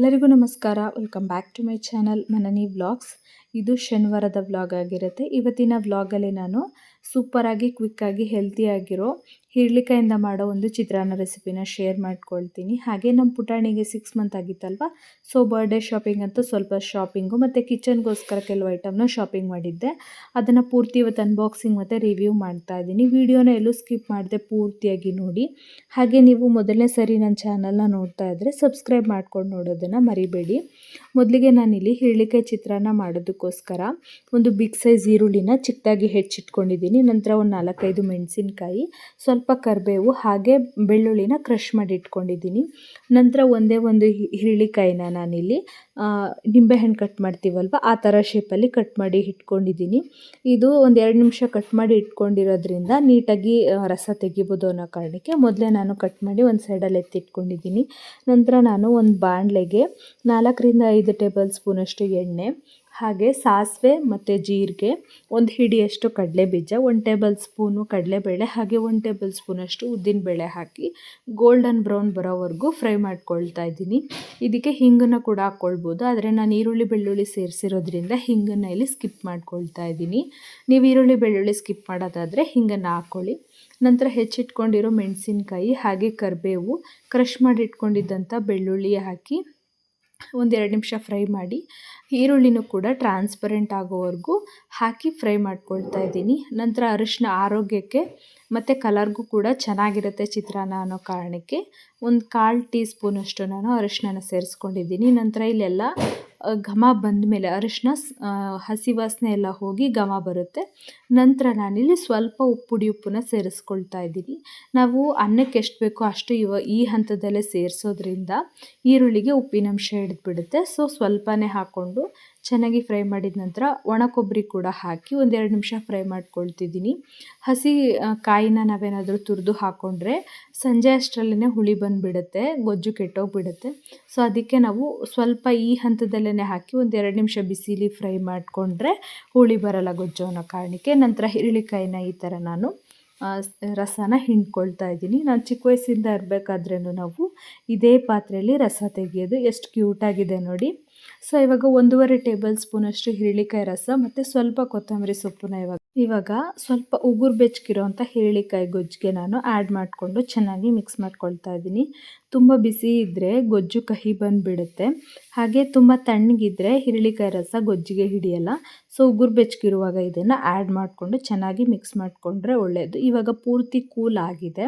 ಎಲ್ಲರಿಗೂ ನಮಸ್ಕಾರ. Welcome back to my channel ಮನನಿ vlogs ಇದು ಶನಿವಾರದ ವ್ಲಾಗ್ ಆಗಿರುತ್ತೆ. ಇವತ್ತಿನ ವ್ಲಾಗಲ್ಲಿ ನಾನು ಸೂಪರಾಗಿ ಕ್ವಿಕ್ಕಾಗಿ ಹೆಲ್ತಿಯಾಗಿರೋ ಹಿರಳಿಕಾಯಿಂದ ಮಾಡೋ ಒಂದು ಚಿತ್ರಾನ್ನ ರೆಸಿಪಿನ ಶೇರ್ ಮಾಡ್ಕೊಳ್ತೀನಿ. ಹಾಗೆ ನಮ್ಮ ಪುಟಾಣಿಗೆ ಸಿಕ್ಸ್ ಮಂತ್ ಆಗಿತ್ತಲ್ವ? ಸೊ ಬರ್ಡೇ ಶಾಪಿಂಗ್ ಅಂತ ಸ್ವಲ್ಪ ಶಾಪಿಂಗು ಮತ್ತು ಕಿಚನ್ಗೋಸ್ಕರ ಕೆಲವು ಐಟಮ್ನ ಶಾಪಿಂಗ್ ಮಾಡಿದ್ದೆ. ಅದನ್ನು ಪೂರ್ತಿ ಇವತ್ತು ಅನ್ಬಾಕ್ಸಿಂಗ್ ಮತ್ತು ರಿವ್ಯೂ ಮಾಡ್ತಾ ಇದ್ದೀನಿ. ವಿಡಿಯೋನ ಎಲ್ಲೂ ಸ್ಕಿಪ್ ಮಾಡಿದೆ ಪೂರ್ತಿಯಾಗಿ ನೋಡಿ. ಹಾಗೆ ನೀವು ಮೊದಲನೇ ಸರಿ ನನ್ನ ಚಾನಲ್ನ ನೋಡ್ತಾ ಇದ್ದರೆ ಸಬ್ಸ್ಕ್ರೈಬ್ ಮಾಡ್ಕೊಂಡು ನೋಡೋದನ್ನು ಮರಿಬೇಡಿ. ಮೊದಲಿಗೆ ನಾನಿಲ್ಲಿ ಹಿರಳಿಕಾಯಿ ಚಿತ್ರಾನ್ನ ಮಾಡೋದಕ್ಕೋಸ್ಕರ ಒಂದು ಬಿಗ್ ಸೈಜ್ ಈರುಳ್ಳಿನ ಚಿಕ್ಕದಾಗಿ ಹೆಚ್ಚಿಟ್ಕೊಂಡಿದ್ದೀನಿ. ನಂತರ ಒಂದು ನಾಲ್ಕೈದು ಮೆಣಸಿನ್ಕಾಯಿ. ಸ್ವಲ್ಪ ಕರಿಬೇವು ಹಾಗೆ ಬೆಳ್ಳುಳ್ಳಿನ ಕ್ರಷ್ ಮಾಡಿ ಇಟ್ಕೊಂಡಿದ್ದೀನಿ. ನಂತರ ಒಂದೇ ಒಂದು ಹಿರಳಿಕಾಯಿನ ನಾನಿಲ್ಲಿ ನಿಂಬೆಹಣ್ಣು ಕಟ್ ಮಾಡ್ತೀವಲ್ವ, ಆ ಥರ ಶೇಪಲ್ಲಿ ಕಟ್ ಮಾಡಿ ಇಟ್ಕೊಂಡಿದ್ದೀನಿ. ಇದು ಒಂದು ಎರಡು ನಿಮಿಷ ಕಟ್ ಮಾಡಿ ಇಟ್ಕೊಂಡಿರೋದ್ರಿಂದ ನೀಟಾಗಿ ರಸ ತೆಗಿಬೋದು ಅನ್ನೋ ಕಾರಣಕ್ಕೆ ಮೊದಲೇ ನಾನು ಕಟ್ ಮಾಡಿ ಒಂದು ಸೈಡಲ್ಲಿ ಎತ್ತಿಟ್ಕೊಂಡಿದ್ದೀನಿ ನಂತರ ನಾನು ಒಂದು ಬಾಣಲೆಗೆ ನಾಲ್ಕರಿಂದ ಐದು ಟೇಬಲ್ ಸ್ಪೂನಷ್ಟು ಎಣ್ಣೆ ಹಾಗೆ ಸಾಸಿವೆ ಮತ್ತು ಜೀರಿಗೆ, ಒಂದು ಹಿಡಿಯಷ್ಟು ಕಡಲೆ ಬೀಜ, ಒಂದು ಟೇಬಲ್ ಸ್ಪೂನು ಕಡಲೆಬೇಳೆ, ಹಾಗೆ ಒಂದು ಟೇಬಲ್ ಸ್ಪೂನಷ್ಟು ಉದ್ದಿನಬೇಳೆ ಹಾಕಿ ಗೋಲ್ಡನ್ ಬ್ರೌನ್ ಬರೋವರೆಗೂ ಫ್ರೈ ಮಾಡ್ಕೊಳ್ತಾ ಇದ್ದೀನಿ. ಇದಕ್ಕೆ ಹಿಂಗನ್ನು ಕೂಡ ಹಾಕ್ಕೊಳ್ಬೋದು ಆದರೆ ನಾನು ಈರುಳ್ಳಿ ಬೆಳ್ಳುಳ್ಳಿ ಸೇರಿಸಿರೋದ್ರಿಂದ ಹಿಂಗನ್ನು ಇಲ್ಲಿ ಸ್ಕಿಪ್ ಮಾಡ್ಕೊಳ್ತಾ ಇದ್ದೀನಿ. ನೀವು ಈರುಳ್ಳಿ ಬೆಳ್ಳುಳ್ಳಿ ಸ್ಕಿಪ್ ಮಾಡೋದಾದರೆ ಹಿಂಗನ್ನು ಹಾಕ್ಕೊಳ್ಳಿ ನಂತರ ಹೆಚ್ಚಿಟ್ಕೊಂಡಿರೋ ಮೆಣಸಿನಕಾಯಿ ಹಾಗೆ ಕರಿಬೇವು ಕ್ರಷ್ ಮಾಡಿಟ್ಕೊಂಡಿದ್ದಂಥ ಬೆಳ್ಳುಳ್ಳಿ ಹಾಕಿ ಒಂದೆರಡು ನಿಮಿಷ ಫ್ರೈ ಮಾಡಿ, ಈರುಳ್ಳಿನೂ ಕೂಡ ಟ್ರಾನ್ಸ್ಪರೆಂಟ್ ಆಗೋವರೆಗೂ ಹಾಕಿ ಫ್ರೈ ಮಾಡ್ಕೊಳ್ತಾ ಇದ್ದೀನಿ. ನಂತರ ಅರಿಶಿನ ಆರೋಗ್ಯಕ್ಕೆ ಮತ್ತು ಕಲರ್ಗೂ ಕೂಡ ಚೆನ್ನಾಗಿರುತ್ತೆ ಚಿತ್ರಾನ್ನ ಅನ್ನೋ ಕಾರಣಕ್ಕೆ. ಒಂದು ಕಾಲು ಟೀ ಸ್ಪೂನಷ್ಟು ನಾನು ಅರಿಶಿನ ಸೇರಿಸ್ಕೊಂಡಿದ್ದೀನಿ. ನಂತರ ಇಲ್ಲೆಲ್ಲ ಘಮ ಬಂದ ಮೇಲೆ ಅರಿಶಿನ ಹಸಿ ವಾಸನೆ ಎಲ್ಲ ಹೋಗಿ ಘಮ ಬರುತ್ತೆ. ನಂತರ ನಾನಿಲ್ಲಿ ಸ್ವಲ್ಪ ಉಪ್ಪುಡಿ ಪುಡಿ ಉಪ್ಪನ್ನ ಸೇರಿಸ್ಕೊಳ್ತಾ ಇದ್ದೀನಿ. ನಾವು ಅನ್ನಕ್ಕೆ ಎಷ್ಟು ಬೇಕೋ ಅಷ್ಟು ಇವ, ಈ ಹಂತದಲ್ಲೇ ಸೇರಿಸೋದ್ರಿಂದ ಈರುಳ್ಳಿಗೆ ಉಪ್ಪಿನಂಶ ಹಿಡಿದ್ಬಿಡುತ್ತೆ. ಸೊ, ಸ್ವಲ್ಪನೇ ಹಾಕ್ಕೊಂಡು ಚೆನ್ನಾಗಿ ಫ್ರೈ ಮಾಡಿದ ನಂತರ ಒಣ ಕೊಬ್ಬರಿ ಕೂಡ ಹಾಕಿ ಒಂದೆರಡು ನಿಮಿಷ ಫ್ರೈ ಮಾಡ್ಕೊಳ್ತಿದ್ದೀನಿ. ಹಸಿ ಕಾಯಿನ ನಾವೇನಾದರೂ ತುರಿದು ಹಾಕ್ಕೊಂಡ್ರೆ ಸಂಜೆ ಅಷ್ಟರಲ್ಲೇ ಹುಳಿ ಬಂದುಬಿಡುತ್ತೆ, ಗೊಜ್ಜು ಕೆಟ್ಟೋಗ್ಬಿಡುತ್ತೆ. ಸೊ, ಅದಕ್ಕೆ ನಾವು ಸ್ವಲ್ಪ ಈ ಹಂತದಲ್ಲೇ ಹಾಕಿ ಒಂದು ಎರಡು ನಿಮಿಷ ಬಿಸಿಲಿ ಫ್ರೈ ಮಾಡಿಕೊಂಡ್ರೆ ಹುಳಿ ಬರಲ್ಲ ಗೊಜ್ಜು ಅನ್ನೋ ಕಾರಣಕ್ಕೆ ನಂತರ ಹಿರಳಿಕಾಯಿನ ಈ ಥರ ನಾನು ರಸನ ಹಿಂಡ್ಕೊಳ್ತಾ ಇದ್ದೀನಿ. ನಾನು ಚಿಕ್ಕ ವಯಸ್ಸಿಂದ ಇರಬೇಕಾದ್ರೂ ನಾವು ಇದೇ ಪಾತ್ರೆಯಲ್ಲಿ ರಸ ತೆಗೆಯೋದು ಎಷ್ಟು ಕ್ಯೂಟಾಗಿದೆ ನೋಡಿ. ಸೊ ಇವಾಗ ಒಂದೂವರೆ ಟೇಬಲ್ ಸ್ಪೂನಷ್ಟು ಹಿರಳಿಕಾಯಿ ರಸ ಮತ್ತು ಸ್ವಲ್ಪ ಕೊತ್ತಂಬರಿ ಸೊಪ್ಪನ್ನ ಇವಾಗ ಇವಾಗ ಸ್ವಲ್ಪ ಉಗುರು ಬೆಚ್ಚಗಿರೋವಂಥ ಹಿರಳಿಕಾಯಿ ಗೊಜ್ಜಿಗೆ ನಾನು ಆ್ಯಡ್ ಮಾಡಿಕೊಂಡು ಚೆನ್ನಾಗಿ ಮಿಕ್ಸ್ ಮಾಡ್ಕೊಳ್ತಾ ಇದ್ದೀನಿ. ತುಂಬ ಬಿಸಿ ಇದ್ದರೆ ಗೊಜ್ಜು ಕಹಿ ಬಂದುಬಿಡುತ್ತೆ. ಹಾಗೆ ತುಂಬ ತಣ್ಣಗಿದ್ರೆ ಹಿರಳಿಕಾಯಿ ರಸ ಗೊಜ್ಜಿಗೆ ಹಿಡಿಯಲ್ಲ. ಸೊ ಉಗುರು ಬೆಚ್ಚಗಿರುವಾಗ ಇದನ್ನು ಆ್ಯಡ್ ಮಾಡಿಕೊಂಡು ಚೆನ್ನಾಗಿ ಮಿಕ್ಸ್ ಮಾಡಿಕೊಂಡ್ರೆ ಒಳ್ಳೆಯದು ಇವಾಗ ಪೂರ್ತಿ ಕೂಲ್ ಆಗಿದೆ.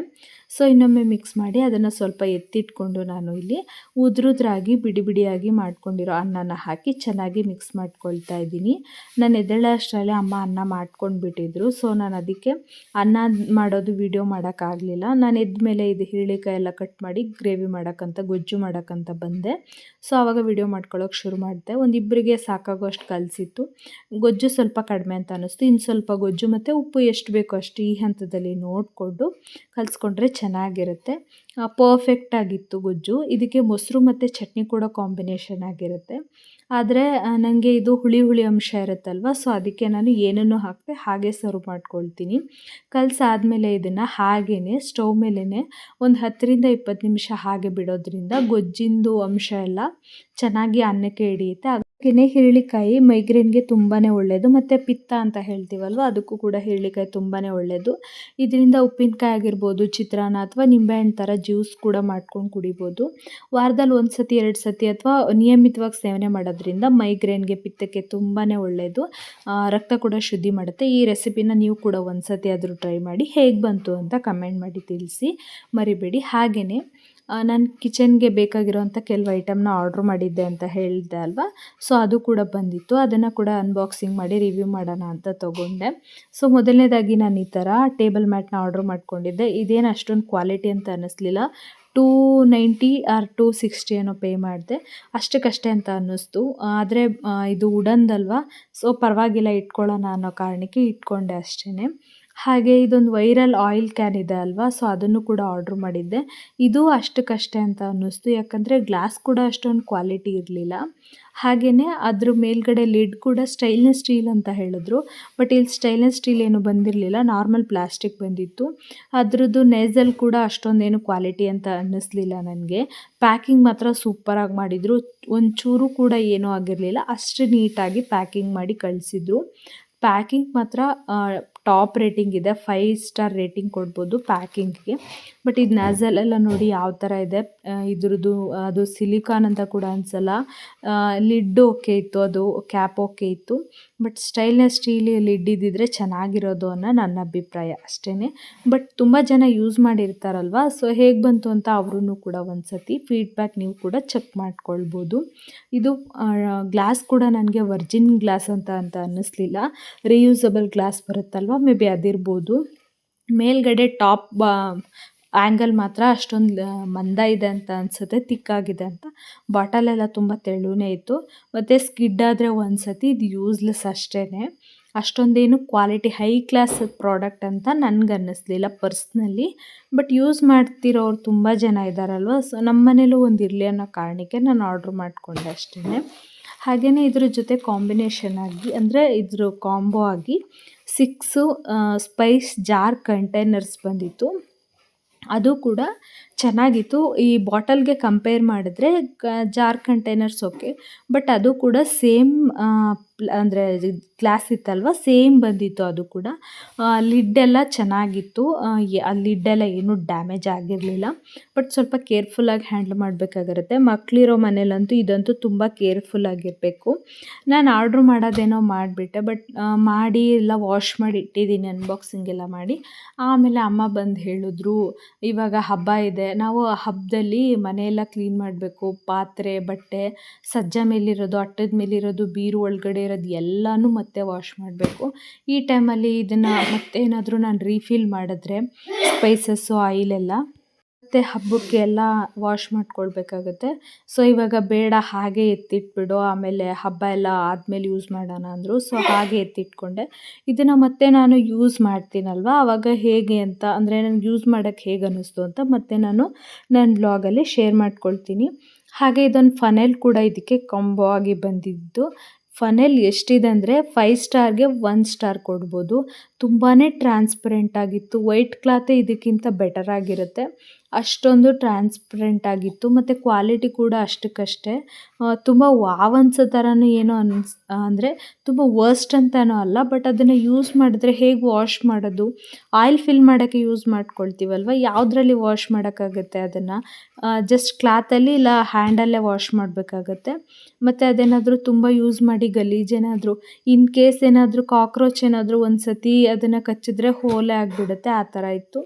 ಸೊ ಇನ್ನೊಮ್ಮೆ ಮಿಕ್ಸ್ ಮಾಡಿ ಅದನ್ನು ಸ್ವಲ್ಪ ಎತ್ತಿಟ್ಕೊಂಡು ನಾನು ಇಲ್ಲಿ ಉದ್ರುದ್ರಾಗಿ, ಬಿಡಿ ಬಿಡಿಯಾಗಿ ಮಾಡ್ಕೊಂಡಿರೋ ಅನ್ನನ ಹಾಕಿ ಚೆನ್ನಾಗಿ ಮಿಕ್ಸ್ ಮಾಡ್ಕೊಳ್ತಾ ಇದ್ದೀನಿ. ನಾನು ಎದ್ದೇಳೋ ಅಷ್ಟರಲ್ಲೇ ಅಮ್ಮ ಅನ್ನ ಮಾಡ್ಕೊಂಡು ಬಿಟ್ಟಿದ್ರು ಸೊ ನಾನು ಅದಕ್ಕೆ ಅನ್ನ ಮಾಡೋದು ವಿಡಿಯೋ ಮಾಡೋಕ್ಕಾಗಲಿಲ್ಲ. ನಾನು ಎದ್ದ ಮೇಲೆ ಇದು ಹಿರಳಿಕಾಯಿ ಎಲ್ಲ ಕಟ್ ಮಾಡಿ ಗ್ರೇವಿ ಮಾಡೋಕ್ಕಂತ ಗೊಜ್ಜು ಮಾಡೋಕ್ಕಂತ ಬಂದೆ. ಸೊ ಆವಾಗ ವಿಡಿಯೋ ಮಾಡ್ಕೊಳ್ಳೋಕೆ ಶುರು ಮಾಡಿದೆ. ಒಂದು ಇಬ್ಬರಿಗೆ ಸಾಕಾಗೋ ಅಷ್ಟು ಕಲಿಸಿತ್ತು. ಗೊಜ್ಜು ಸ್ವಲ್ಪ ಕಡಿಮೆ ಅಂತ ಅನ್ನಿಸ್ತು ಇನ್ನು ಸ್ವಲ್ಪ ಗೊಜ್ಜು ಮತ್ತು ಉಪ್ಪು ಎಷ್ಟು ಬೇಕೋ ಅಷ್ಟು ಈ ಹಂತದಲ್ಲಿ ನೋಡಿಕೊಂಡು ಕಲಿಸ್ಕೊಂಡ್ರೆ ಚೆನ್ನಾಗಿರುತ್ತೆ. ಪರ್ಫೆಕ್ಟ್ ಆಗಿತ್ತು ಗೊಜ್ಜು. ಇದಕ್ಕೆ ಮೊಸರು ಮತ್ತು ಚಟ್ನಿ ಕೂಡ ಕಾಂಬಿನೇಷನ್ ಆಗಿರುತ್ತೆ. ಆದರೆ ನನಗೆ ಇದು ಹುಳಿ ಹುಳಿ ಅಂಶ ಇರುತ್ತಲ್ವ ಸೊ ಅದಕ್ಕೆ ನಾನು ಏನನ್ನು ಹಾಕದೆ ಹಾಗೆ ಸರ್ವ್ ಮಾಡ್ಕೊಳ್ತೀನಿ. ಕಲಸಾದ್ಮೇಲೆ ಇದನ್ನು ಹಾಗೇ ಸ್ಟವ್ ಮೇಲೇ ಒಂದು ಹತ್ತರಿಂದ ಇಪ್ಪತ್ತು ನಿಮಿಷ ಹಾಗೆ ಬಿಡೋದ್ರಿಂದ ಗೊಜ್ಜಿಂದು ಅಂಶ ಎಲ್ಲ ಚೆನ್ನಾಗಿ ಅನ್ನಕ್ಕೆ ಹಿಡಿಯುತ್ತೆ. ಹಾಗೆಯೇ ಹಿರಳಿಕಾಯಿ ಮೈಗ್ರೇನ್ಗೆ ತುಂಬಾ ಒಳ್ಳೆಯದು ಮತ್ತು ಪಿತ್ತ ಅಂತ ಹೇಳ್ತೀವಲ್ವ, ಅದಕ್ಕೂ ಕೂಡ ಹಿರಳಿಕಾಯಿ ತುಂಬಾ ಒಳ್ಳೆಯದು ಇದರಿಂದ ಉಪ್ಪಿನಕಾಯಿ ಆಗಿರ್ಬೋದು, ಚಿತ್ರಾನ್ನ ಅಥವಾ ನಿಂಬೆಹಣ್ಣು ಥರ ಜ್ಯೂಸ್ ಕೂಡ ಮಾಡ್ಕೊಂಡು ಕುಡಿಬೋದು. ವಾರದಲ್ಲಿ ಒಂದು ಸತಿ, ಎರಡು ಸತಿ ಅಥವಾ ನಿಯಮಿತವಾಗಿ ಸೇವನೆ ಮಾಡೋದ್ರಿಂದ ಮೈಗ್ರೇನ್ಗೆ ಪಿತ್ತಕ್ಕೆ ತುಂಬಾ ಒಳ್ಳೆಯದು ರಕ್ತ ಕೂಡ ಶುದ್ಧಿ ಮಾಡುತ್ತೆ. ಈ ರೆಸಿಪಿನ ನೀವು ಕೂಡ ಒಂದು ಸತಿ ಆದರೂ ಟ್ರೈ ಮಾಡಿ, ಹೇಗೆ ಬಂತು ಅಂತ ಕಮೆಂಟ್ ಮಾಡಿ ತಿಳಿಸಿ. ಮರಿಬೇಡಿ. ಹಾಗೆಯೇ ನಾನು ಕಿಚನ್ಗೆ ಬೇಕಾಗಿರುವಂಥ ಕೆಲವು ಐಟಮ್ನ ಆರ್ಡ್ರ್ ಮಾಡಿದ್ದೆ ಅಂತ ಹೇಳಿದೆ ಅಲ್ವಾ? ಸೊ ಅದು ಕೂಡ ಬಂದಿತ್ತು. ಅದನ್ನು ಕೂಡ ಅನ್ಬಾಕ್ಸಿಂಗ್ ಮಾಡಿ ರಿವ್ಯೂ ಮಾಡೋಣ ಅಂತ ತೊಗೊಂಡೆ. ಸೊ ಮೊದಲನೇದಾಗಿ ನಾನು ಈ ಥರ ಟೇಬಲ್ ಮ್ಯಾಟ್ನ ಆರ್ಡ್ರ್ ಮಾಡ್ಕೊಂಡಿದ್ದೆ. ಇದೇನು ಅಷ್ಟೊಂದು ಕ್ವಾಲಿಟಿ ಅಂತ ಅನ್ನಿಸ್ಲಿಲ್ಲ two ninety or two sixty ಏನೋ ಪೇ ಮಾಡಿದೆ. ಅಷ್ಟಕ್ಕಷ್ಟೇ ಅಂತ ಅನ್ನಿಸ್ತು. ಆದರೆ ಇದು ಉಡನ್ದಲ್ವಾ ಸೊ ಪರವಾಗಿಲ್ಲ, ಇಟ್ಕೊಳ್ಳೋಣ ಅನ್ನೋ ಕಾರಣಕ್ಕೆ ಇಟ್ಕೊಂಡೆ ಅಷ್ಟೇ ಹಾಗೆ ಇದೊಂದು ವೈರಲ್ ಆಯಿಲ್ ಕ್ಯಾನ್ ಇದೆ ಅಲ್ವಾ? ಸೊ ಅದನ್ನು ಕೂಡ ಆರ್ಡ್ರ್ ಮಾಡಿದ್ದೆ. ಇದು ಅಷ್ಟಕ್ಕಷ್ಟೇ ಅಂತ ಅನ್ನಿಸ್ತು. ಯಾಕಂದರೆ ಗ್ಲಾಸ್ ಕೂಡ ಅಷ್ಟೊಂದು ಕ್ವಾಲಿಟಿ ಇರಲಿಲ್ಲ. ಹಾಗೆಯೇ ಅದ್ರ ಮೇಲ್ಗಡೆ ಲಿಡ್ ಕೂಡ ಸ್ಟೈಲ್ನೆಸ್ ಸ್ಟೀಲ್ ಅಂತ ಹೇಳಿದ್ರು. ಬಟ್ ಇಲ್ಲಿ ಸ್ಟೈಲ್ನೆಸ್ ಸ್ಟೀಲ್ ಏನು ಬಂದಿರಲಿಲ್ಲ. ನಾರ್ಮಲ್ ಪ್ಲಾಸ್ಟಿಕ್ ಬಂದಿತ್ತು. ಅದರದ್ದು ನೇಸಲ್ ಕೂಡ ಅಷ್ಟೊಂದೇನು ಕ್ವಾಲಿಟಿ ಅಂತ ಅನ್ನಿಸ್ಲಿಲ್ಲ ನನಗೆ. ಪ್ಯಾಕಿಂಗ್ ಮಾತ್ರ ಸೂಪರಾಗಿ ಮಾಡಿದರು. ಒಂಚೂರು ಕೂಡ ಏನೂ ಆಗಿರಲಿಲ್ಲ. ಅಷ್ಟು ನೀಟಾಗಿ ಪ್ಯಾಕಿಂಗ್ ಮಾಡಿ ಕಳಿಸಿದ್ರು. ಪ್ಯಾಕಿಂಗ್ ಮಾತ್ರ ಟಾಪ್ ರೇಟಿಂಗ್ ಇದೆ ಫೈವ್ ಸ್ಟಾರ್ ರೇಟಿಂಗ್ ಕೊಡ್ಬೋದು ಪ್ಯಾಕಿಂಗ್ಗೆ. ಬಟ್ ಇದು ನ್ಯಾಸಲ್ ಎಲ್ಲ ನೋಡಿ ಯಾವ ಥರ ಇದೆ ಇದ್ರದ್ದು, ಅದು ಸಿಲಿಕಾನ್ ಅಂತ ಕೂಡ ಅನ್ಸಲ್ಲ. ಲಿಡ್ ಓಕೆ ಇತ್ತು, ಅದು ಕ್ಯಾಪ್ ಓಕೆ ಇತ್ತು. ಬಟ್ ಸ್ಟೈಲ್ನೆಸ್ ಸ್ಟೀಲ್ ಲಿಡ್ ಇದ್ದಿದ್ರೆ ಚೆನ್ನಾಗಿರೋದು ಅನ್ನೋ ನನ್ನ ಅಭಿಪ್ರಾಯ ಅಷ್ಟೇ ಬಟ್ ತುಂಬ ಜನ ಯೂಸ್ ಮಾಡಿರ್ತಾರಲ್ವ ಸೊ ಹೇಗೆ ಬಂತು ಅಂತ ಅವ್ರೂ ಕೂಡ ಒಂದ್ಸತಿ ಫೀಡ್ಬ್ಯಾಕ್ ನೀವು ಕೂಡ ಚೆಕ್ ಮಾಡ್ಕೊಳ್ಬೋದು. ಇದು ಗ್ಲಾಸ್ ಕೂಡ ನನಗೆ ವರ್ಜಿನ್ ಗ್ಲಾಸ್ ಅಂತ ಅಂತ ಅನ್ನಿಸ್ಲಿಲ್ಲ. ರಿಯೂಸಬಲ್ ಗ್ಲಾಸ್ ಬರುತ್ತಲ್ವ ಮೇ ಬಿ ಅದಿರ್ಬೋದು. ಮೇಲ್ಗಡೆ ಟಾಪ್, ಬಾ ಆ್ಯಂಗಲ್ ಮಾತ್ರ ಅಷ್ಟೊಂದು ಮಂದ ಇದೆ ಅಂತ ಅನಿಸುತ್ತೆ, ತಿಕ್ಕಾಗಿದೆ ಅಂತ. ಬಾಟಲೆಲ್ಲ ತುಂಬ ತೆಳುವೇ ಇತ್ತು. ಮತ್ತು ಸ್ಕಿಡ್ ಆದರೆ ಒಂದು ಸತಿ ಇದು ಯೂಸ್ಲೆಸ್ ಅಷ್ಟೇ ಅಷ್ಟೊಂದೇನು ಕ್ವಾಲಿಟಿ ಹೈ ಕ್ಲಾಸ್ ಪ್ರಾಡಕ್ಟ್ ಅಂತ ನನಗೆ ಅನ್ನಿಸ್ಲಿಲ್ಲ ಪರ್ಸ್ನಲಿ ಬಟ್ ಯೂಸ್ ಮಾಡ್ತಿರೋರು ತುಂಬ ಜನ ಇದ್ದಾರಲ್ವ ಸೊ ನಮ್ಮ ಮನೇಲೂ ಒಂದು ಇರಲಿ ಅನ್ನೋ ಕಾರಣಕ್ಕೆ ನಾನು ಆರ್ಡ್ರ್ ಮಾಡಿಕೊಂಡೆ ಅಷ್ಟೇ ಹಾಗೆಯೇ ಇದ್ರ ಜೊತೆ ಕಾಂಬಿನೇಷನ್ ಆಗಿ, ಅಂದರೆ ಇದ್ರ ಕಾಂಬೋ ಆಗಿ ಸಿಕ್ಸು ಸ್ಪೈಸ್ ಜಾರ್ ಕಂಟೈನರ್ಸ್ ಬಂದಿತ್ತು. ಅದು ಕೂಡ ಚೆನ್ನಾಗಿತ್ತು. ಈ ಬಾಟಲ್ಗೆ ಕಂಪೇರ್ ಮಾಡಿದ್ರೆ ಜಾರ್ ಕಂಟೈನರ್ಸ್ ಓಕೆ ಬಟ್ ಅದು ಕೂಡ ಸೇಮ್ ಅಂದರೆ ಗ್ಲಾಸ್ ಇತ್ತಲ್ವ? ಸೇಮ್ ಬಂದಿತ್ತು ಅದು ಕೂಡ. ಲಿಡ್ಡೆಲ್ಲ ಚೆನ್ನಾಗಿತ್ತು. ಆ ಲಿಡ್ಡೆಲ್ಲ ಏನೂ ಡ್ಯಾಮೇಜ್ ಆಗಿರಲಿಲ್ಲ. ಬಟ್ ಸ್ವಲ್ಪ ಕೇರ್ಫುಲ್ಲಾಗಿ ಹ್ಯಾಂಡ್ಲ್ ಮಾಡಬೇಕಾಗಿರುತ್ತೆ ಮಕ್ಕಳಿರೋ ಮನೇಲಂತೂ ಇದಂತೂ ತುಂಬ ಕೇರ್ಫುಲ್ಲಾಗಿರಬೇಕು ನಾನು ಆರ್ಡ್ರ್ ಮಾಡೋದೇನೋ ಮಾಡಿಬಿಟ್ಟೆ. ಬಟ್ ಮಾಡಿ ಎಲ್ಲ ವಾಶ್ ಮಾಡಿ ಇಟ್ಟಿದ್ದೀನಿ ಅನ್ಬಾಕ್ಸಿಂಗ್ ಎಲ್ಲ ಮಾಡಿ. ಆಮೇಲೆ ಅಮ್ಮ ಬಂದು ಹೇಳಿದ್ರು, ಇವಾಗ ಹಬ್ಬ ಇದೆ ನಾವು ಹಬ್ಬದಲ್ಲಿ ಮನೆಯೆಲ್ಲ ಕ್ಲೀನ್ ಮಾಡಬೇಕು. ಪಾತ್ರೆ, ಬಟ್ಟೆ, ಸಜ್ಜ ಮೇಲಿರೋದು, ಅಟ್ಟದ ಮೇಲಿರೋದು, ಬೀರು ಒಳಗಡೆ ಇರೋದು ಎಲ್ಲನೂ ಮತ್ತೆ ವಾಶ್ ಮಾಡಬೇಕು. ಈ ಟೈಮಲ್ಲಿ ಇದನ್ನು ಮತ್ತೇನಾದರೂ ನಾನು ರೀಫಿಲ್ ಮಾಡಿದ್ರೆ ಸ್ಪೈಸಸ್ಸು ಆಯಿಲೆಲ್ಲ ಮತ್ತು ಹಬ್ಬಕ್ಕೆ ಎಲ್ಲ ವಾಶ್ ಮಾಡ್ಕೊಳ್ಬೇಕಾಗುತ್ತೆ. ಸೊ ಇವಾಗ ಬೇಡ, ಹಾಗೆ ಎತ್ತಿಟ್ಬಿಡು, ಆಮೇಲೆ ಹಬ್ಬ ಎಲ್ಲ ಆದಮೇಲೆ ಯೂಸ್ ಮಾಡೋಣ ಅಂದರು. ಸೊ ಹಾಗೆ ಎತ್ತಿಟ್ಕೊಂಡೆ. ಇದನ್ನು ಮತ್ತೆ ನಾನು ಯೂಸ್ ಮಾಡ್ತೀನಲ್ವ? ಆವಾಗ ಹೇಗೆ ಅಂತ, ಅಂದರೆ ನನಗೆ ಯೂಸ್ ಮಾಡೋಕ್ಕೆ ಹೇಗೆ ಅನ್ನಿಸ್ತು ಅಂತ ಮತ್ತೆ ನಾನು ನನ್ನ ಬ್ಲಾಗಲ್ಲಿ ಶೇರ್ ಮಾಡ್ಕೊಳ್ತೀನಿ. ಹಾಗೆ ಇದೊಂದು ಫನೆಲ್ ಕೂಡ ಇದಕ್ಕೆ ಕಾಂಬೋ ಆಗಿ ಬಂದಿದ್ದು. ಫನೆಲ್ ಎಷ್ಟಿದೆ ಅಂದರೆ ಫೈವ್ ಸ್ಟಾರ್ಗೆ ಒನ್ ಸ್ಟಾರ್ ಕೊಡ್ಬೋದು. ತುಂಬಾ ಟ್ರಾನ್ಸ್ಪರೆಂಟ್ ಆಗಿತ್ತು. ವೈಟ್ ಕ್ಲಾತೇ ಇದಕ್ಕಿಂತ ಬೆಟರ್ ಆಗಿರುತ್ತೆ. ಅಷ್ಟೊಂದು ಟ್ರಾನ್ಸ್ಪರೆಂಟ್ ಆಗಿತ್ತು, ಮತ್ತು ಕ್ವಾಲಿಟಿ ಕೂಡ ಅಷ್ಟಕ್ಕಷ್ಟೇ. ತುಂಬ ವಾವ್ ಅನ್ಸೋ ಥರನೂ ಏನೋ ಅನ್ಸ್ ಅಂದರೆ ತುಂಬ ವರ್ಸ್ಟ್ ಅಂತನೂ ಅಲ್ಲ ಬಟ್ ಅದನ್ನು ಯೂಸ್ ಮಾಡಿದ್ರೆ ಹೇಗೆ ವಾಶ್ ಮಾಡೋದು? ಆಯಿಲ್ ಫಿಲ್ ಮಾಡೋಕ್ಕೆ ಯೂಸ್ ಮಾಡ್ಕೊಳ್ತೀವಲ್ವ? ಯಾವುದ್ರಲ್ಲಿ ವಾಶ್ ಮಾಡೋಕ್ಕಾಗತ್ತೆ ಅದನ್ನು? ಜಸ್ಟ್ ಕ್ಲಾತಲ್ಲಿ ಇಲ್ಲ ಹ್ಯಾಂಡಲ್ಲೇ ವಾಶ್ ಮಾಡಬೇಕಾಗತ್ತೆ. ಮತ್ತು ಅದೇನಾದರೂ ತುಂಬ ಯೂಸ್ ಮಾಡಿ ಗಲೀಜೇನಾದರೂ ಇನ್ ಕೇಸ್ ಏನಾದರೂ ಕಾಕ್ರೋಚ್ ಏನಾದರೂ ಒಂದು ಸತಿ ಅದನ್ನು ಕಚ್ಚಿದ್ರೆ ಹೋಲೆ ಆಗಿಬಿಡುತ್ತೆ, ಆ ಥರ ಇತ್ತು.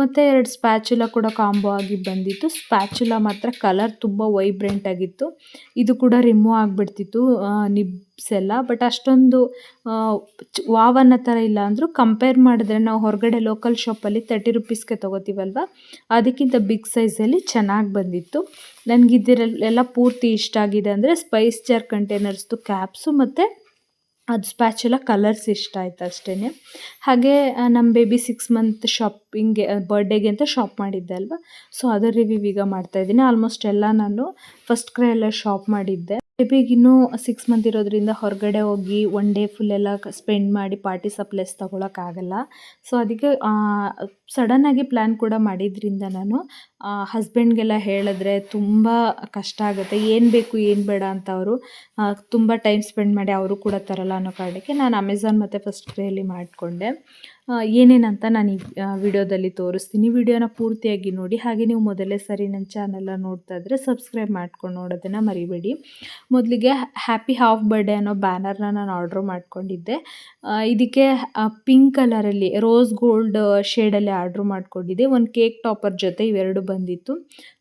ಮತ್ತು ಎರಡು ಸ್ಪ್ಯಾಚುಲ ಕೂಡ ಕಾಂಬೋ ಆಗಿ ಬಂದಿತ್ತು. ಸ್ಪ್ಯಾಚುಲ ಮಾತ್ರ ಕಲರ್ ತುಂಬ ವೈಬ್ರೆಂಟ್ ಆಗಿತ್ತು. ಇದು ಕೂಡ ರಿಮೂವ್ ಆಗಿಬಿಡ್ತಿತ್ತು ನಿಬ್ಸ್ ಎಲ್ಲ. ಬಟ್ ಅಷ್ಟೊಂದು ವಾವ್ ಅನ್ನೋ ಥರ ಇಲ್ಲ ಅಂದರೂ ಕಂಪೇರ್ ಮಾಡಿದ್ರೆ ನಾವು ಹೊರಗಡೆ ಲೋಕಲ್ ಶಾಪಲ್ಲಿ ತರ್ಟಿ ರುಪೀಸ್ಗೆ ತೊಗೋತೀವಲ್ವ? ಅದಕ್ಕಿಂತ ಬಿಗ್ ಸೈಜಲ್ಲಿ ಚೆನ್ನಾಗಿ ಬಂದಿತ್ತು. ನನಗೆ ಇದರಲ್ಲೆಲ್ಲ ಪೂರ್ತಿ ಇಷ್ಟ ಆಗಿದೆ ಅಂದರೆ ಸ್ಪೈಸ್ ಜಾರ್ ಕಂಟೈನರ್ಸ್ದು ಕ್ಯಾಪ್ಸು ಮತ್ತು ಅದು ಸ್ಪ್ಯಾಚುಲ ಕಲರ್ಸ್ ಇಷ್ಟ ಆಯ್ತು ಅಷ್ಟೇ ಹಾಗೆ ನಮ್ಮ ಬೇಬಿ ಸಿಕ್ಸ್ ಮಂತ್ ಶಾಪಿಂಗ್ಗೆ ಬರ್ಡೇಗೆ ಅಂತ ಶಾಪ್ ಮಾಡಿದ್ದೆ ಅಲ್ವಾ? ಸೊ ಅದರ ರಿವ್ಯೂ ಈಗ ಮಾಡ್ತಾ ಇದ್ದೀನಿ. ಆಲ್ಮೋಸ್ಟ್ ಎಲ್ಲ ನಾನು ಫಸ್ಟ್ ಕ್ರೈ ಎಲ್ಲ ಶಾಪ್ ಮಾಡಿದ್ದೆ. ಬೇಬಿಗೆ ಇನ್ನೂ ಸಿಕ್ಸ್ ಮಂತ್ ಇರೋದ್ರಿಂದ ಹೊರಗಡೆ ಹೋಗಿ ಒನ್ ಡೇ ಫುಲ್ ಎಲ್ಲ ಸ್ಪೆಂಡ್ ಮಾಡಿ ಪಾರ್ಟಿ ಸಪ್ಲೈಸ್ ತೊಗೊಳಕ್ಕಾಗಲ್ಲ. ಸೊ ಅದಕ್ಕೆ ಸಡನ್ನಾಗಿ ಪ್ಲ್ಯಾನ್ ಕೂಡ ಮಾಡಿದ್ರಿಂದ ನಾನು ಹಸ್ಬೆಂಡ್ಗೆಲ್ಲ ಹೇಳಿದ್ರೆ ತುಂಬ ಕಷ್ಟ ಆಗುತ್ತೆ. ಏನು ಬೇಕು, ಏನು ಬೇಡ ಅಂತ ಅವರು ತುಂಬ ಟೈಮ್ ಸ್ಪೆಂಡ್ ಮಾಡಿ ಅವರು ಕೂಡ ತರಲ್ಲ ಅನ್ನೋ ಕಾರಣಕ್ಕೆ ನಾನು ಅಮೆಝಾನ್ ಮತ್ತು ಫಸ್ಟ್ ಕ್ರೈಯಲ್ಲಿ ಮಾಡಿಕೊಂಡೆ. ಏನೇನಂತ ನಾನು ಈ ವಿಡಿಯೋದಲ್ಲಿ ತೋರಿಸ್ತೀನಿ. ವಿಡಿಯೋನ ಪೂರ್ತಿಯಾಗಿ ನೋಡಿ. ಹಾಗೆ ನೀವು ಮೊದಲೇ ಸರಿ ನನ್ನ ಚಾನೆಲ್ನ ನೋಡ್ತಾ ಇದ್ರೆ ಸಬ್ಸ್ಕ್ರೈಬ್ ಮಾಡ್ಕೊಂಡು ನೋಡೋದನ್ನು ಮರಿಬೇಡಿ. ಮೊದಲಿಗೆ ಹ್ಯಾಪಿ ಹಾಫ್ ಬರ್ಡೇ ಅನ್ನೋ ಬ್ಯಾನರ್ನ ನಾನು ಆರ್ಡ್ರ್ ಮಾಡ್ಕೊಂಡಿದ್ದೆ. ಇದಕ್ಕೆ ಪಿಂಕ್ ಕಲರಲ್ಲಿ, ರೋಸ್ ಗೋಲ್ಡ್ ಶೇಡಲ್ಲಿ ಆರ್ಡ್ರ್ ಮಾಡ್ಕೊಂಡಿದ್ದೆ. ಒಂದು ಕೇಕ್ ಟಾಪರ್ ಜೊತೆ ಇವೆರಡು ಬಂದಿತ್ತು.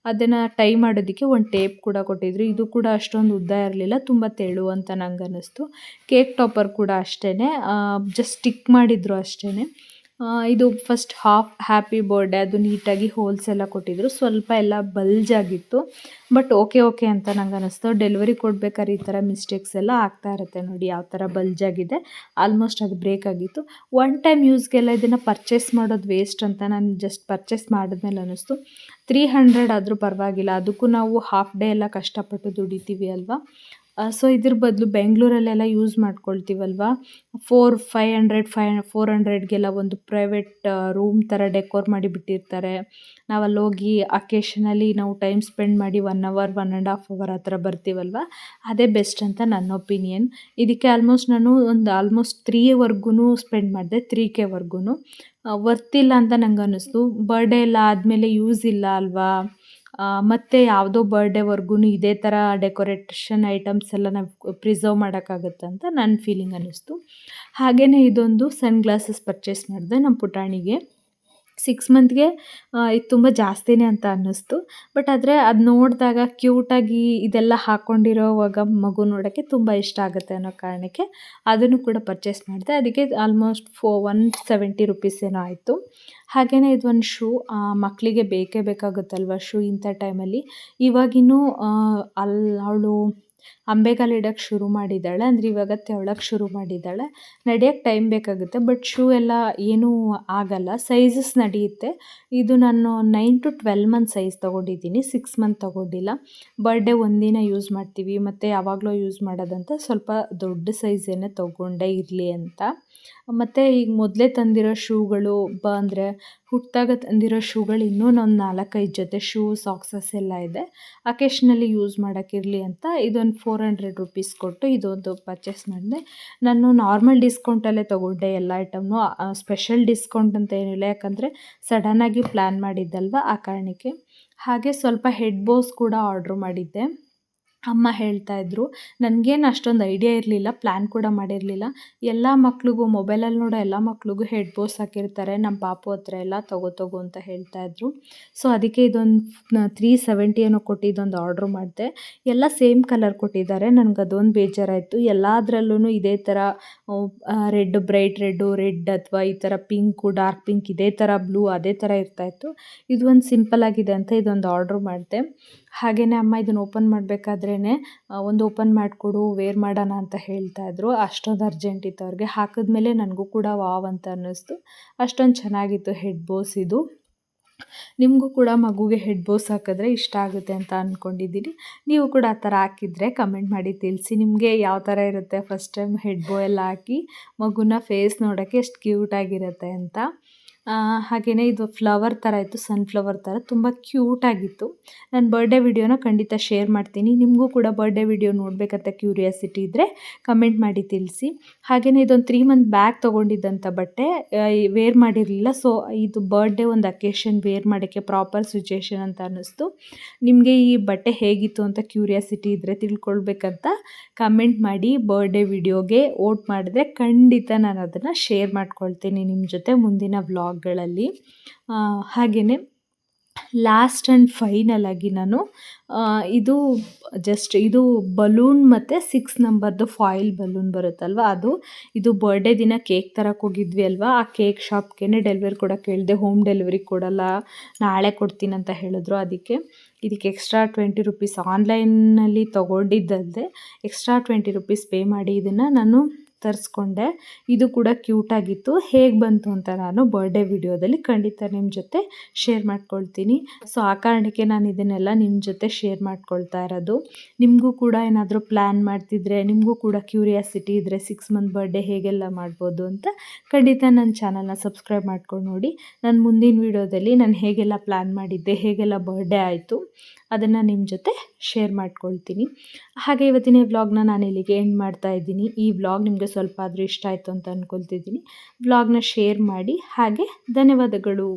ಅದನ್ನು ಟೈ ಮಾಡೋದಕ್ಕೆ ಒಂದು ಟೇಪ್ ಕೂಡ ಕೊಟ್ಟಿದ್ರು. ಇದು ಕೂಡ ಅಷ್ಟೊಂದು ಉದ್ದ ಇರಲಿಲ್ಲ, ತುಂಬ ತೆಳು ಅಂತ ನಂಗೆ ಅನ್ನಿಸ್ತು ಕೇಕ್ ಟಾಪರ್ ಕೂಡ ಅಷ್ಟೇ ಜಸ್ಟ್ ಸ್ಟಿಕ್ ಮಾಡಿದ್ರು ಅಷ್ಟೇ ಇದು ಫಸ್ಟ್ ಹಾಫ್ ಹ್ಯಾಪಿ ಬರ್ಡೇ ಅದು ನೀಟಾಗಿ ಹೋಲ್ಸ್ ಎಲ್ಲ ಕೊಟ್ಟಿದ್ರು. ಸ್ವಲ್ಪ ಎಲ್ಲ ಬಲ್ಜ್ ಆಗಿತ್ತು. ಬಟ್ ಓಕೆ ಓಕೆ ಅಂತ ನಂಗೆ ಅನ್ನಿಸ್ತು ಡೆಲಿವರಿ ಕೊಡ್ಬೇಕಾದ್ರೆ ಈ ಥರ ಮಿಸ್ಟೇಕ್ಸ್ ಎಲ್ಲ ಆಗ್ತಾ ಇರುತ್ತೆ ನೋಡಿ, ಯಾವ ಥರ ಬಲ್ಜ್ ಆಗಿದೆ. ಆಲ್ಮೋಸ್ಟ್ ಅದು ಬ್ರೇಕ್ ಆಗಿತ್ತು. ಒನ್ ಟೈಮ್ ಯೂಸ್ಗೆಲ್ಲ ಇದನ್ನು ಪರ್ಚೇಸ್ ಮಾಡೋದು ವೇಸ್ಟ್ ಅಂತ ನಾನು ಜಸ್ಟ್ ಪರ್ಚೇಸ್ ಮಾಡಿದ್ಮೇಲೆ ಅನ್ನಿಸ್ತು ತ್ರೀ ಹಂಡ್ರೆಡ್ ಆದರೂ ಪರವಾಗಿಲ್ಲ. ಅದಕ್ಕೂ ನಾವು ಹಾಫ್ ಡೇ ಎಲ್ಲ ಕಷ್ಟಪಟ್ಟು ದುಡಿತೀವಿ ಅಲ್ವಾ? ಸೊ ಇದ್ರ ಬದಲು ಬೆಂಗಳೂರಲ್ಲೆಲ್ಲ use ಮಾಡ್ಕೊಳ್ತೀವಲ್ವಾ? Four five hundred five four ಹಂಡ್ರೆಡ್ಗೆಲ್ಲ ಒಂದು ಪ್ರೈವೇಟ್ ರೂಮ್ ಥರ ಡೆಕೋರ್ ಮಾಡಿ ಬಿಟ್ಟಿರ್ತಾರೆ. ನಾವು ಅಲ್ಲಿ ಹೋಗಿ ಅಕೇಶನಲ್ಲಿ ನಾವು ಟೈಮ್ ಸ್ಪೆಂಡ್ ಮಾಡಿ one hour one and half hour ಆ ಥರ ಬರ್ತೀವಲ್ವ? ಅದೇ ಬೆಸ್ಟ್ ಅಂತ ನನ್ನ ಒಪಿನಿಯನ್ ಇದಕ್ಕೆ ಆಲ್ಮೋಸ್ಟ್ ನಾನು ಒಂದು ಆಲ್ಮೋಸ್ಟ್ ತ್ರೀವರೆಗೂ ಸ್ಪೆಂಡ್ ಮಾಡಿದೆ ತ್ರೀ ಕೆವರೆಗೂ ವರ್ತಿಲ್ಲ ಅಂತ ನಂಗೆ ಅನ್ನಿಸ್ತು ಬರ್ಡೇ ಎಲ್ಲ ಆದಮೇಲೆ ಯೂಸ್ ಇಲ್ಲ ಅಲ್ವಾ? ಮತ್ತು ಯಾವುದೋ ಬರ್ಡೇವರೆಗೂ ಇದೇ ಥರ ಡೆಕೋರೇಷನ್ ಐಟಮ್ಸ್ ಎಲ್ಲ ನಾವು ಪ್ರಿಸರ್ವ್ ಮಾಡೋಕ್ಕಾಗತ್ತೆ ಅಂತ ನನ್ನ ಫೀಲಿಂಗ್ ಅನ್ನಿಸ್ತು. ಹಾಗೆಯೇ ಇದೊಂದು ಸನ್ ಗ್ಲಾಸಸ್ ಪರ್ಚೇಸ್ ಮಾಡಿದೆ ನಮ್ಮ ಪುಟಾಣಿಗೆ. ಸಿಕ್ಸ್ ಮಂತ್ಗೆ ಇದು ತುಂಬ ಜಾಸ್ತಿನೇ ಅಂತ ಅನ್ನಿಸ್ತು. ಬಟ್ ಆದರೆ ಅದು ನೋಡಿದಾಗ ಕ್ಯೂಟಾಗಿ ಇದೆಲ್ಲ ಹಾಕ್ಕೊಂಡಿರೋವಾಗ ಮಗು ನೋಡೋಕ್ಕೆ ತುಂಬ ಇಷ್ಟ ಆಗುತ್ತೆ ಅನ್ನೋ ಕಾರಣಕ್ಕೆ ಅದನ್ನು ಕೂಡ ಪರ್ಚೇಸ್ ಮಾಡಿದೆ. ಅದಕ್ಕೆ almost four one seventy rupees ಏನೋ ಆಯಿತು. ಹಾಗೆಯೇ ಇದೊಂದು ಶೂ ಮಕ್ಕಳಿಗೆ ಬೇಕೇ ಬೇಕಾಗುತ್ತಲ್ವ ಶೂ ಇಂಥ ಟೈಮಲ್ಲಿ ಇವಾಗಿನ್ನೂ ಅಲ್ಲಿ ಅವಳು ಅಂಬೆಗಾಲು ಇಡೋಕ್ಕೆ ಶುರು ಮಾಡಿದ್ದಾಳೆ. ಅಂದರೆ ಇವಾಗ ತೆವಳಕ್ಕೆ ಶುರು ಮಾಡಿದ್ದಾಳೆ. ನಡೆಯೋಕ್ಕೆ ಟೈಮ್ ಬೇಕಾಗುತ್ತೆ ಬಟ್ ಶೂ ಎಲ್ಲ ಏನೂ ಆಗಲ್ಲ. ಸೈಜಸ್ ನಡೆಯುತ್ತೆ. ಇದು ನಾನು nine to twelve month size ತೊಗೊಂಡಿದ್ದೀನಿ. ಸಿಕ್ಸ್ ಮಂತ್ ತೊಗೊಂಡಿಲ್ಲ. ಬರ್ಡೇ ಒಂದಿನ ಯೂಸ್ ಮಾಡ್ತೀವಿ. ಮತ್ತು ಯಾವಾಗಲೂ ಯೂಸ್ ಮಾಡೋದಂತ ಸ್ವಲ್ಪ ದೊಡ್ಡ ಸೈಜೇನೆ ತೊಗೊಂಡೆ ಇರಲಿ ಅಂತ. ಮತ್ತು ಈಗ ಮೊದಲೇ ತಂದಿರೋ ಶೂಗಳು ಬ, ಅಂದರೆ ಹುಟ್ಟಿದಾಗ ತಂದಿರೋ ಶೂಗಳು ಇನ್ನೂ ಒಂದು ನಾಲ್ಕೈದು ಜೊತೆ ಶೂ ಸಾಕ್ಸಸ್ ಎಲ್ಲ ಇದೆ. ಅಕೇಶ್ನಲ್ಲಿ ಯೂಸ್ ಮಾಡೋಕ್ಕಿರಲಿ ಅಂತ. ಇದೊಂದು ಫೋರ್ ಹಂಡ್ರೆಡ್ ರುಪೀಸ್ ಕೊಟ್ಟು ಇದೊಂದು ಪರ್ಚೇಸ್ ಮಾಡಿದೆ. ನಾನು ನಾರ್ಮಲ್ ಡಿಸ್ಕೌಂಟಲ್ಲೇ ತೊಗೊಂಡೆ ಎಲ್ಲ ಐಟಮ್ನು ಸ್ಪೆಷಲ್ ಡಿಸ್ಕೌಂಟ್ ಅಂತ ಏನಿಲ್ಲ, ಯಾಕಂದರೆ ಸಡನ್ನಾಗಿ ಪ್ಲ್ಯಾನ್ ಮಾಡಿದ್ದಲ್ವ ಆ ಕಾರಣಕ್ಕೆ. ಹಾಗೆ ಸ್ವಲ್ಪ ಹೆಡ್ ಬೋಸ್ ಕೂಡ ಆರ್ಡ್ರ್ ಮಾಡಿದ್ದೆ. ಅಮ್ಮ ಹೇಳ್ತಾ ಇದ್ರು, ನನಗೇನು ಅಷ್ಟೊಂದು ಐಡಿಯಾ ಇರಲಿಲ್ಲ ಪ್ಲ್ಯಾನ್ ಕೂಡ ಮಾಡಿರಲಿಲ್ಲ. ಎಲ್ಲ ಮಕ್ಳಿಗೂ ಮೊಬೈಲಲ್ಲಿ ನೋಡೋ ಎಲ್ಲ ಮಕ್ಳಿಗೂ ಹೆಡ್ ಬೋಸ್ ಹಾಕಿರ್ತಾರೆ ನಮ್ಮ ಪಾಪು ಹತ್ರ ಎಲ್ಲ ತಗೋ ತಗೋ ಅಂತ ಹೇಳ್ತಾ ಇದ್ರು. ಸೊ ಅದಕ್ಕೆ ಇದೊಂದು ತ್ರೀ ಸೆವೆಂಟಿ ಏನೋ ಕೊಟ್ಟು ಇದೊಂದು ಆರ್ಡ್ರ್ ಮಾಡಿದೆ. ಎಲ್ಲ ಸೇಮ್ ಕಲರ್ ಕೊಟ್ಟಿದ್ದಾರೆ. ನನಗೆ ಅದೊಂದು ಬೇಜಾರಾಯಿತು. ಎಲ್ಲದರಲ್ಲೂ ಇದೇ ಥರ ರೆಡ್ ಬ್ರೈಟ್ ರೆಡ್ಡು ರೆಡ್ ಅಥವಾ ಈ ಥರ ಪಿಂಕು ಡಾರ್ಕ್ ಪಿಂಕ್ ಇದೇ ಥರ ಬ್ಲೂ ಅದೇ ಥರ ಇರ್ತಾಯಿತ್ತು ಇದು ಒಂದು ಸಿಂಪಲ್ ಆಗಿದೆ ಅಂತ ಇದೊಂದು ಆರ್ಡ್ರ್ ಮಾಡಿದೆ. ಹಾಗೆಯೇ ಅಮ್ಮ ಇದನ್ನು ಓಪನ್ ಮಾಡಬೇಕಾದ್ರೇ ಒಂದು ಓಪನ್ ಮಾಡಿಕೊಡು, ವೇರ್ ಮಾಡೋಣ ಅಂತ ಹೇಳ್ತಾಯಿದ್ರು ಅಷ್ಟೊಂದು ಅರ್ಜೆಂಟ್ ಇತ್ತು ಅವ್ರಿಗೆ. ಹಾಕಿದ್ಮೇಲೆ ನನಗೂ ಕೂಡ ವಾವ್ ಅಂತ ಅನ್ನಿಸ್ತು. ಅಷ್ಟೊಂದು ಚೆನ್ನಾಗಿತ್ತು ಹೆಡ್ ಬೋಸ್ ಇದು. ನಿಮಗೂ ಕೂಡ ಮಗುಗೆ ಹೆಡ್ ಬೋಸ್ ಹಾಕಿದ್ರೆ ಇಷ್ಟ ಆಗುತ್ತೆ ಅಂತ ಅಂದ್ಕೊಂಡಿದ್ದೀನಿ ನೀವು ಕೂಡ ಆ ಥರ ಹಾಕಿದರೆ ಕಮೆಂಟ್ ಮಾಡಿ ತಿಳಿಸಿ. ನಿಮಗೆ ಯಾವ ಥರ ಇರುತ್ತೆ ಫಸ್ಟ್ ಟೈಮ್ ಹೆಡ್ ಬೋ ಎಲ್ಲ ಹಾಕಿ ಮಗುನ ಫೇಸ್ ನೋಡೋಕ್ಕೆ ಎಷ್ಟು ಕ್ಯೂಟಾಗಿರುತ್ತೆ ಅಂತ. ಹಾಗೆಯೇ ಇದು ಫ್ಲವರ್ ಥರ ಇತ್ತು ಸನ್ಫ್ಲವರ್ ಥರ ತುಂಬ ಕ್ಯೂಟಾಗಿತ್ತು ನಾನು ಬರ್ಡೇ ವಿಡಿಯೋನ ಖಂಡಿತ ಶೇರ್ ಮಾಡ್ತೀನಿ. ನಿಮಗೂ ಕೂಡ ಬರ್ಡೇ ವಿಡಿಯೋ ನೋಡಬೇಕಂತ ಕ್ಯೂರಿಯಾಸಿಟಿ ಇದ್ದರೆ ಕಮೆಂಟ್ ಮಾಡಿ ತಿಳಿಸಿ. ಹಾಗೆಯೇ ಇದೊಂದು ತ್ರೀ ಮಂತ್ ಬ್ಯಾಗ್ ತೊಗೊಂಡಿದ್ದಂಥ ಬಟ್ಟೆ ವೇರ್ ಮಾಡಿರಲಿಲ್ಲ. ಸೊ ಇದು ಬರ್ಡೇ ಒಂದು ಅಕೇಶನ್ ವೇರ್ ಮಾಡೋಕ್ಕೆ ಪ್ರಾಪರ್ ಸಿಚುಯೇಷನ್ ಅಂತ ಅನ್ನಿಸ್ತು. ನಿಮಗೆ ಈ ಬಟ್ಟೆ ಹೇಗಿತ್ತು ಅಂತ ಕ್ಯೂರಿಯಾಸಿಟಿ ಇದ್ದರೆ ತಿಳ್ಕೊಳ್ಬೇಕಂತ ಕಮೆಂಟ್ ಮಾಡಿ ಬರ್ಡೇ ವಿಡಿಯೋಗೆ ಓಟ್ ಮಾಡಿದ್ರೆ ಖಂಡಿತ ನಾನು ಅದನ್ನು ಶೇರ್ ಮಾಡ್ಕೊಳ್ತೀನಿ ನಿಮ್ಮ ಜೊತೆ ಮುಂದಿನ ವ್ಲಾಗ್ಗಳಲ್ಲಿ ಹಾಗೆಯೇ ಲಾಸ್ಟ್ ಆ್ಯಂಡ್ ಫೈನಲ್ ಆಗಿ ನಾನು ಇದು ಜಸ್ಟ್ ಇದು ಬಲೂನ್ ಮತ್ತು ಸಿಕ್ಸ್ ನಂಬರ್ದು ಫಾಯಿಲ್ ಬಲೂನ್ ಬರುತ್ತಲ್ವ? ಅದು, ಇದು ಬರ್ಡೇ ದಿನ ಕೇಕ್ ತರಕ್ಕೆ ಹೋಗಿದ್ವಿ ಅಲ್ವಾ? ಆ ಕೇಕ್ ಶಾಪ್ಗೆ ಡೆಲಿವರಿ ಕೊಡೋಕೆ ಹೇಳಿದೆ ಹೋಮ್ ಡೆಲಿವರಿ ಕೊಡಲ್ಲ, ನಾಳೆ ಕೊಡ್ತೀನಿ ಅಂತ ಹೇಳಿದ್ರು ಅದಕ್ಕೆ. ಇದಕ್ಕೆ ಎಕ್ಸ್ಟ್ರಾ ಟ್ವೆಂಟಿ ರುಪೀಸ್ ಆನ್ಲೈನಲ್ಲಿ ತೊಗೊಂಡಿದ್ದಲ್ಲದೆ ಎಕ್ಸ್ಟ್ರಾ ಟ್ವೆಂಟಿ ರುಪೀಸ್ ಪೇ ಮಾಡಿ ಇದನ್ನು ನಾನು ತರಿಸ್ಕೊಂಡೆ. ಇದು ಕೂಡ ಕ್ಯೂಟಾಗಿತ್ತು ಹೇಗೆ ಬಂತು ಅಂತ ನಾನು ಬರ್ಡೇ ವಿಡಿಯೋದಲ್ಲಿ ಖಂಡಿತ ನಿಮ್ಮ ಜೊತೆ ಶೇರ್ ಮಾಡ್ಕೊಳ್ತೀನಿ. ಸೊ ಆ ಕಾರಣಕ್ಕೆ ನಾನು ಇದನ್ನೆಲ್ಲ ನಿಮ್ಮ ಜೊತೆ ಶೇರ್ ಮಾಡ್ಕೊಳ್ತಾ ಇರೋದು. ನಿಮಗೂ ಕೂಡ ಏನಾದರೂ ಪ್ಲ್ಯಾನ್ ಮಾಡ್ತಿದ್ರೆ, ನಿಮಗೂ ಕೂಡ ಕ್ಯೂರಿಯಾಸಿಟಿ ಇದ್ದರೆ ಸಿಕ್ಸ್ ಮಂತ್ ಬರ್ಡೇ ಹೇಗೆಲ್ಲ ಮಾಡ್ಬೋದು ಅಂತ ಖಂಡಿತ ನನ್ನ ಚಾನಲ್ನ ಸಬ್ಸ್ಕ್ರೈಬ್ ಮಾಡ್ಕೊಂಡು ನೋಡಿ. ನಾನು ಮುಂದಿನ ವಿಡಿಯೋದಲ್ಲಿ ನಾನು ಹೇಗೆಲ್ಲ ಪ್ಲ್ಯಾನ್ ಮಾಡಿದ್ದೆ, ಹೇಗೆಲ್ಲ ಬರ್ಡೇ ಆಯಿತು. ಅದನ್ನು ನಿಮ್ಮ ಜೊತೆ ಶೇರ್ ಮಾಡ್ಕೊಳ್ತೀನಿ. ಹಾಗೆ ಇವತ್ತಿನ ವ್ಲಾಗ್ನ ನಾನು ಇಲ್ಲಿಗೆ ಎಂಡ್ ಮಾಡ್ತಾ ಇದ್ದೀನಿ. ಈ ವ್ಲಾಗ್ ನಿಮಗೆ ಸ್ವಲ್ಪ ಆದರೂ ಇಷ್ಟ ಆಯಿತು ಅಂತ ಅಂದ್ಕೊಳ್ತಿದ್ದೀನಿ ವ್ಲಾಗ್ನ ಶೇರ್ ಮಾಡಿ, ಹಾಗೆ ಧನ್ಯವಾದಗಳು.